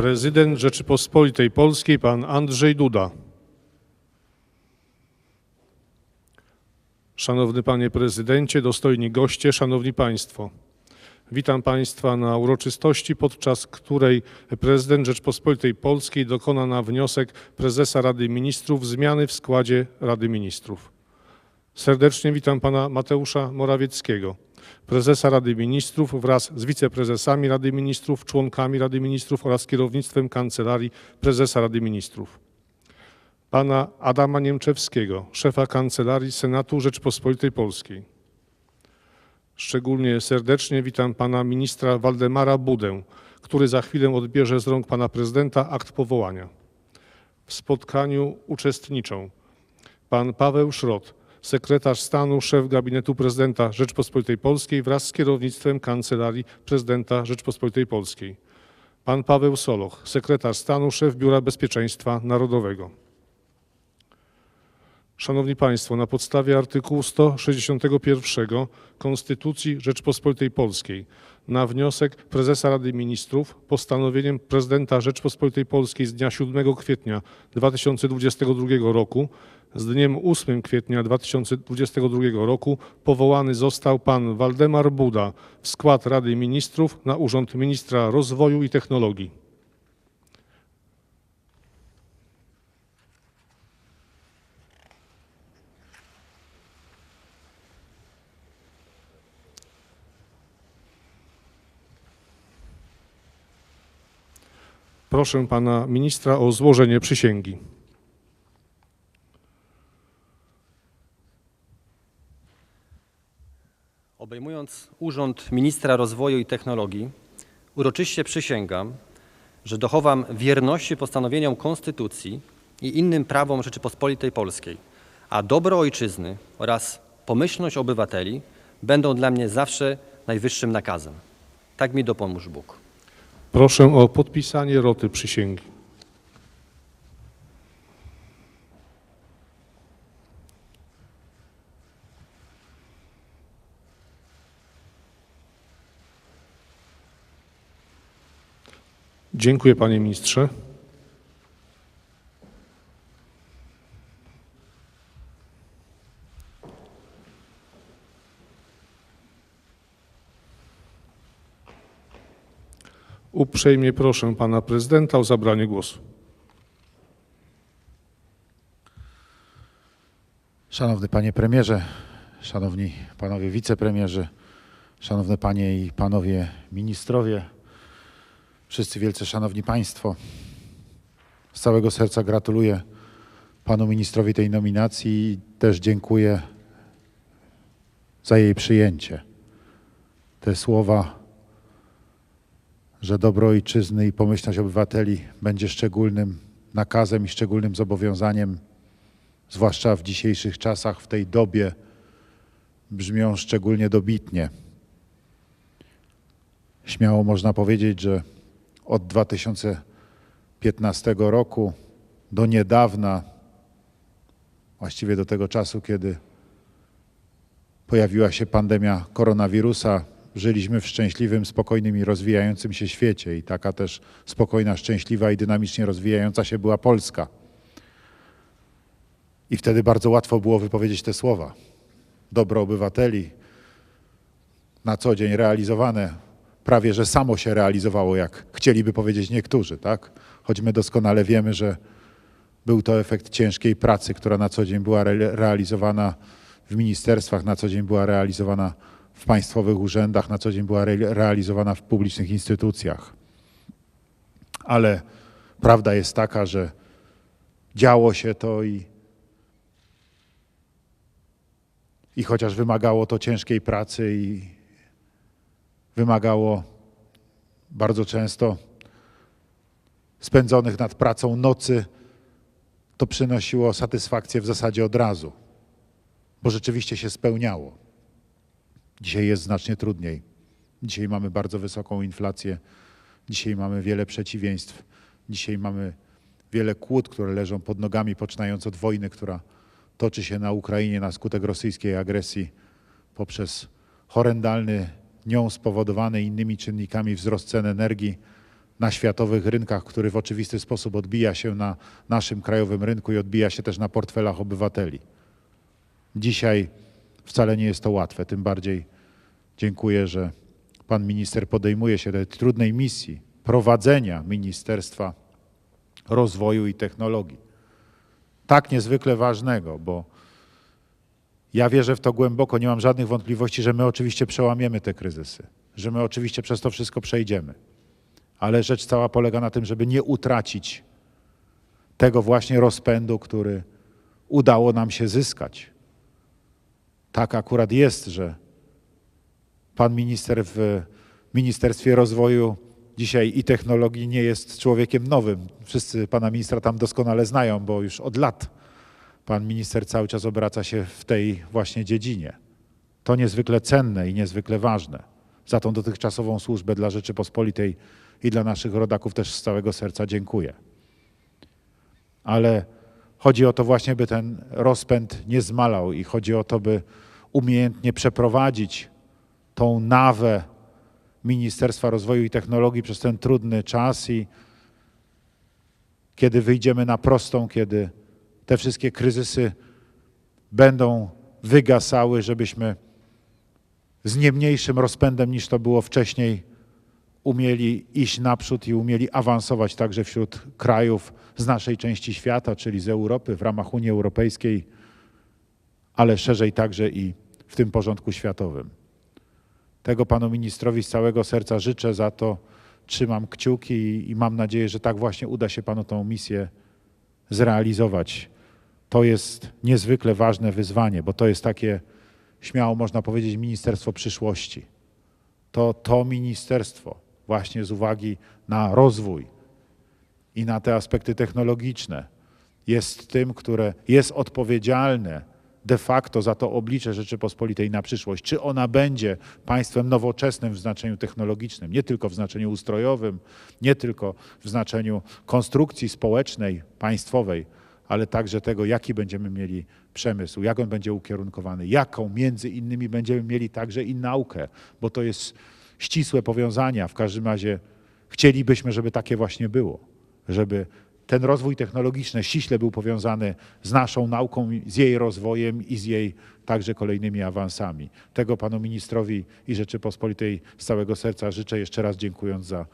Prezydent Rzeczypospolitej Polskiej pan Andrzej Duda. Szanowny Panie Prezydencie, dostojni goście, Szanowni Państwo. Witam Państwa na uroczystości, podczas której prezydent Rzeczpospolitej Polskiej dokona na wniosek prezesa Rady Ministrów zmiany w składzie Rady Ministrów. Serdecznie witam Pana Mateusza Morawieckiego, prezesa Rady Ministrów wraz z wiceprezesami Rady Ministrów, członkami Rady Ministrów oraz kierownictwem Kancelarii Prezesa Rady Ministrów. Pana Adama Niemczewskiego, szefa Kancelarii Senatu Rzeczpospolitej Polskiej. Szczególnie serdecznie witam pana ministra Waldemara Budę, który za chwilę odbierze z rąk pana prezydenta akt powołania. W spotkaniu uczestniczą pan Paweł Szrot, sekretarz stanu, szef gabinetu prezydenta Rzeczpospolitej Polskiej wraz z kierownictwem Kancelarii Prezydenta Rzeczpospolitej Polskiej. Pan Paweł Soloch, sekretarz stanu, szef Biura Bezpieczeństwa Narodowego. Szanowni Państwo, na podstawie artykułu 161 Konstytucji Rzeczpospolitej Polskiej na wniosek prezesa Rady Ministrów postanowieniem prezydenta Rzeczpospolitej Polskiej z dnia 7 kwietnia 2022 roku z dniem 8 kwietnia 2022 roku powołany został pan Waldemar Buda w skład Rady Ministrów na urząd ministra rozwoju i technologii. Proszę pana ministra o złożenie przysięgi. Obejmując Urząd Ministra Rozwoju i Technologii, uroczyście przysięgam, że dochowam wierności postanowieniom Konstytucji i innym prawom Rzeczypospolitej Polskiej, a dobro Ojczyzny oraz pomyślność obywateli będą dla mnie zawsze najwyższym nakazem. Tak mi dopomóż Bóg. Proszę o podpisanie roty przysięgi. Dziękuję panie ministrze. Uprzejmie proszę pana prezydenta o zabranie głosu. Szanowny panie premierze, szanowni panowie wicepremierzy, szanowne panie i panowie ministrowie, wszyscy wielce szanowni państwo. Z całego serca gratuluję panu ministrowi tej nominacji i też dziękuję za jej przyjęcie. Te słowa, że dobro ojczyzny i pomyślność obywateli będzie szczególnym nakazem i szczególnym zobowiązaniem zwłaszcza w dzisiejszych czasach, w tej dobie, brzmią szczególnie dobitnie. Śmiało można powiedzieć, że od 2015 roku do niedawna, właściwie do tego czasu, kiedy pojawiła się pandemia koronawirusa, żyliśmy w szczęśliwym, spokojnym i rozwijającym się świecie. I taka też spokojna, szczęśliwa i dynamicznie rozwijająca się była Polska. I wtedy bardzo łatwo było wypowiedzieć te słowa. Dobro obywateli na co dzień realizowane, prawie że samo się realizowało, jak chcieliby powiedzieć niektórzy, tak? Choć my doskonale wiemy, że był to efekt ciężkiej pracy, która na co dzień była re realizowana w ministerstwach, na co dzień była realizowana w państwowych urzędach, na co dzień była re realizowana w publicznych instytucjach. Ale prawda jest taka, że działo się to i I chociaż wymagało to ciężkiej pracy i wymagało bardzo często spędzonych nad pracą nocy, to przynosiło satysfakcję w zasadzie od razu, bo rzeczywiście się spełniało. Dzisiaj jest znacznie trudniej. Dzisiaj mamy bardzo wysoką inflację, dzisiaj mamy wiele przeciwieństw, dzisiaj mamy wiele kłód, które leżą pod nogami, poczynając od wojny, która toczy się na Ukrainie na skutek rosyjskiej agresji poprzez horrendalny, nią spowodowany innymi czynnikami wzrost cen energii, na światowych rynkach, który w oczywisty sposób odbija się na naszym krajowym rynku i odbija się też na portfelach obywateli. Dzisiaj wcale nie jest to łatwe, tym bardziej dziękuję, że pan minister podejmuje się tej trudnej misji prowadzenia Ministerstwa Rozwoju i Technologii. Tak niezwykle ważnego, bo ja wierzę w to głęboko, nie mam żadnych wątpliwości, że my oczywiście przełamiemy te kryzysy, że my oczywiście przez to wszystko przejdziemy. Ale rzecz cała polega na tym, żeby nie utracić tego właśnie rozpędu, który udało nam się zyskać. Tak akurat jest, że pan minister w Ministerstwie Rozwoju dzisiaj i technologii nie jest człowiekiem nowym. Wszyscy pana ministra tam doskonale znają, bo już od lat pan minister cały czas obraca się w tej właśnie dziedzinie. To niezwykle cenne i niezwykle ważne. Za tą dotychczasową służbę dla Rzeczypospolitej i dla naszych rodaków też z całego serca dziękuję. Ale chodzi o to właśnie, by ten rozpęd nie zmalał i chodzi o to, by umiejętnie przeprowadzić tą nawę Ministerstwa Rozwoju i Technologii przez ten trudny czas i kiedy wyjdziemy na prostą, kiedy te wszystkie kryzysy będą wygasały, żebyśmy z nie mniejszym rozpędem niż to było wcześniej umieli iść naprzód i umieli awansować także wśród krajów z naszej części świata, czyli z Europy, w ramach Unii Europejskiej, ale szerzej także i w tym porządku światowym. Tego panu ministrowi z całego serca życzę, za to trzymam kciuki i, mam nadzieję, że tak właśnie uda się panu tą misję zrealizować. To jest niezwykle ważne wyzwanie, bo to jest takie, śmiało można powiedzieć, ministerstwo przyszłości. To to ministerstwo, właśnie z uwagi na rozwój i na te aspekty technologiczne, jest tym, które jest odpowiedzialne de facto za to oblicze Rzeczypospolitej na przyszłość. Czy ona będzie państwem nowoczesnym w znaczeniu technologicznym, nie tylko w znaczeniu ustrojowym, nie tylko w znaczeniu konstrukcji społecznej, państwowej, ale także tego, jaki będziemy mieli przemysł, jak on będzie ukierunkowany, jaką między innymi będziemy mieli także i naukę, bo to jest ścisłe powiązania. W każdym razie chcielibyśmy, żeby takie właśnie było, żeby ten rozwój technologiczny ściśle był powiązany z naszą nauką, z jej rozwojem i z jej także kolejnymi awansami. Tego panu ministrowi i Rzeczypospolitej z całego serca życzę, jeszcze raz dziękując za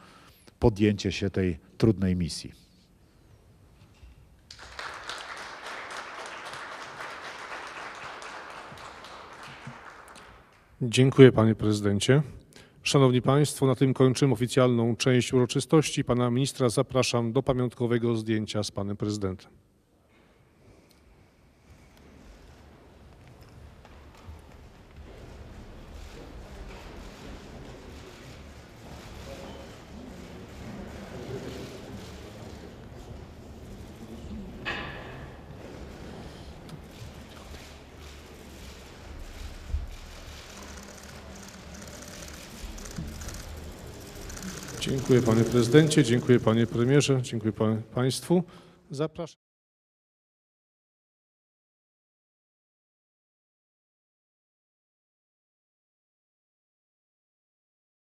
podjęcie się tej trudnej misji. Dziękuję panie prezydencie. Szanowni Państwo, na tym kończymy oficjalną część uroczystości. Pana ministra zapraszam do pamiątkowego zdjęcia z panem prezydentem. Dziękuję panie prezydencie, dziękuję panie premierze, dziękuję pa- państwu. Zapraszam.